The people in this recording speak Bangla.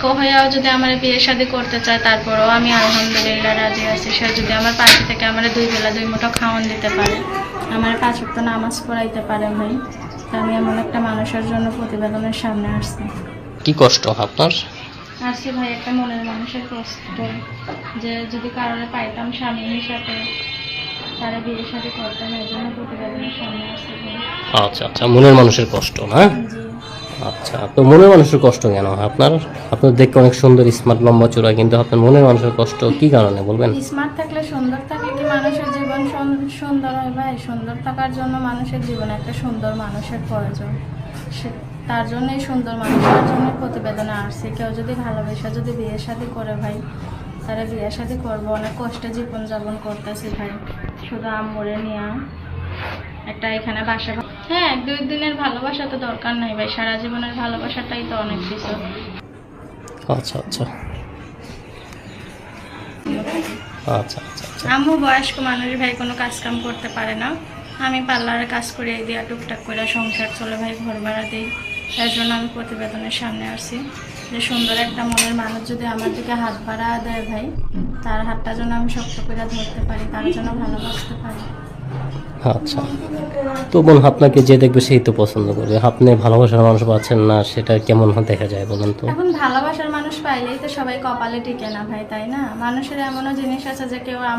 বয়স্ক হয়েও যদি আমার বিয়ে শাদী করতে চায় তারপরেও আমি আলহামদুলিল্লাহ রাজি আছি। সে যদি আমার পাশে থেকে আমার দুই বেলা দুই মুঠো খাওয়ান দিতে পারে আমার পাঁচ ওয়াক্ত নামাজ পড়াইতে পারে ভাই আমি এমন একটা মানুষের জন্য প্রতিবেদনের সামনে আসছি। কি কষ্ট আপনার? আসছি ভাই একটা মনের মানুষের কষ্ট। যে যদি কারণে পাইতাম স্বামী হিসাবে তারা বিয়ে শাদী করতাম এই জন্য প্রতিবেদনের সামনে আসছি আচ্ছা আচ্ছা মনের মানুষের কষ্ট না? আচ্ছা তো মনের মানুষের কষ্ট কেন? আপনার আপনার দেখতে অনেক সুন্দর স্মার্ট লম্বা চূড়া, কিন্তু আপনার মনের মানুষের কষ্ট কি কারণে বলবেন? স্মার্ট থাকলে সুন্দর থাকলে কি? মানুষের জীবন সুন্দর হয় ভাই। সুন্দর থাকার জন্য মানুষের জীবনে একটা সুন্দর মানুষের প্রয়োজন। তার জন্যই সুন্দর মানুষের জন্য প্রতিবেদনে আসছে। কেউ যদি ভালোবেসে যদি বিয়ে শাদি করে ভাই, তারা বিয়ে শাদি করব। অনেক কষ্টে জীবন যাপন করতেছি ভাই। শুধু আম্মুরে নিয়ে একটা এখানে বাসা হ্যাঁ এক দুই দিনের ভালোবাসা তো দরকার নাই ভাই। সারা জীবনের ভালোবাসাটাই তো অনেক কিছু। আচ্ছা আচ্ছা। আচ্ছা আচ্ছা আচ্ছা। আম্মু বয়স্ক মানুষ ভাই কোনো কাজ কাম করতে পারে না। আমি পার্লারে কাজ করে এই দিয়া টুকটাক করে সংসার চলে ভাই ঘর ভাড়া দিই। তার জন্য আমি প্রতিবেদনের সামনে আসছি যে সুন্দর একটা মনের মানুষ যদি আমার দিকে হাত বাড়া দেয় ভাই তার হাতটা যেন আমি শক্ত করে ধরতে পারি তার জন্য ভালোবাসতে পারি। আচ্ছা। তো বোন আপনাকে যে দেখবে সেই তো পছন্দ করবে। আপনি ভালোবাসার মানুষ পাচ্ছেন না, সেটা কেমন দেখা যায় বলুন তো? এখন ভালোবাসার মানুষ পাইলেই তো সবাই কপালে টিকে না ভাই, তাই না? মানুষের এমনও জিনিস আছে যে কেউ আমার